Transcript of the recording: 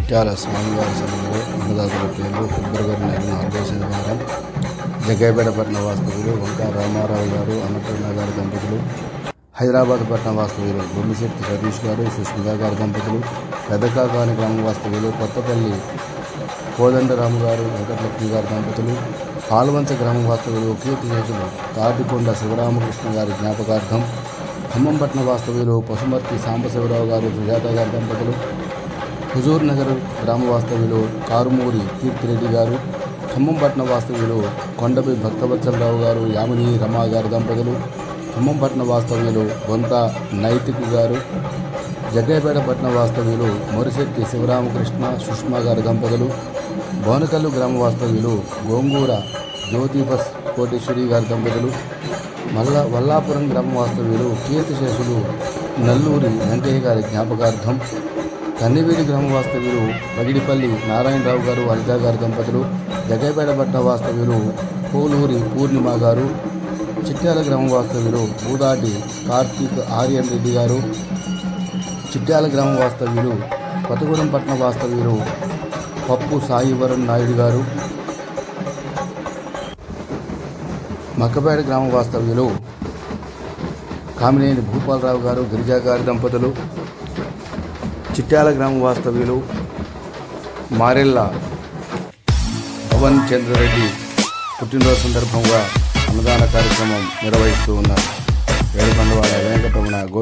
TRS స్వామివారి సన్నిధిలో అన్నదాతల పేర్లు ఫిబ్రవరి నెల నాలుగో శనివారం జగ్గైపేట పట్టణ వాస్తవులు వంక రామారావు గారు అన్నపూర్ణ గారి దంపతులు హైదరాబాద్ పట్టణ వాస్తవులు బొమ్మిశెట్టి సతీష్ గారు సుష్మిత గారి దంపతులు పెద్దకాకాని గ్రామ వాస్తవులు కొత్తపల్లి కోదండరాము గారు వెంకటలక్ష్మి గారి దంపతులు పాల్వంచ గ్రామ వాస్తవ్యులు కీర్తి శేషులు తాటికొండ శివరామకృష్ణ గారి జ్ఞాపకార్థం ఖమ్మంపట్న వాస్తవ్యులు పశుమర్తి సాంబశివరావు గారు సుజాత గారి దంపతులు హుజూర్ నగర్ గ్రామ వాస్తవ్యులు కారుమూరి కీర్తిరెడ్డి గారు ఖమ్మంపట్న వాస్తవ్యులు కొండపి భక్తవత్సలరావు గారు యామిని రమా గారి దంపతులు ఖమ్మంపట్న వాస్తవ్యులు బొంత నైతిక్ గారు జగ్గైపేట పట్న వాస్తవ్యులు మొరిశెట్టి శివరామకృష్ణ సుష్మా గారి దంపతులు బోనకల్లు గ్రామ వాస్తవ్యులు గోంగూర జ్యోతిబస్ కోటేశ్వరి గారి దంపతులు మల్ల వల్లాపురం గ్రామ వాస్తవ్యులు కీర్తిశేషులు నల్లూరి వెంకయ్య గారి జ్ఞాపకార్థం కన్నెవీడి గ్రామ వాస్తవ్యులు పగిడిపల్లి నారాయణరావు గారు అనిత గారి దంపతులు జగ్గైపేట పట్న వాస్తవ్యులు పోలూరి పూర్ణిమ గారు చిట్యాల గ్రామ వాస్తవ్యులు పూదాటి కార్తీక్ ఆర్యన్ రెడ్డి గారు చిట్యాల గ్రామ వాస్తవ్యులు కొత్తగూడెం పట్టణ వాస్తవ్యులు పప్పు సాయివరం నాయుడు గారు. మక్కపేట గ్రామ వాస్తవ్యులు కామినేని భూపాలరావు గారు గిరిజా గారి దంపతులు చిట్యాల గ్రామ వాస్తవ్యులు మారెల్ల పవన్ చంద్రరెడ్డి పుట్టినరోజు సందర్భంగా అన్నదాన కార్యక్రమం నిర్వహిస్తూ ఉన్నారు. వేడుకొండవాడ వెంకటరమణ గో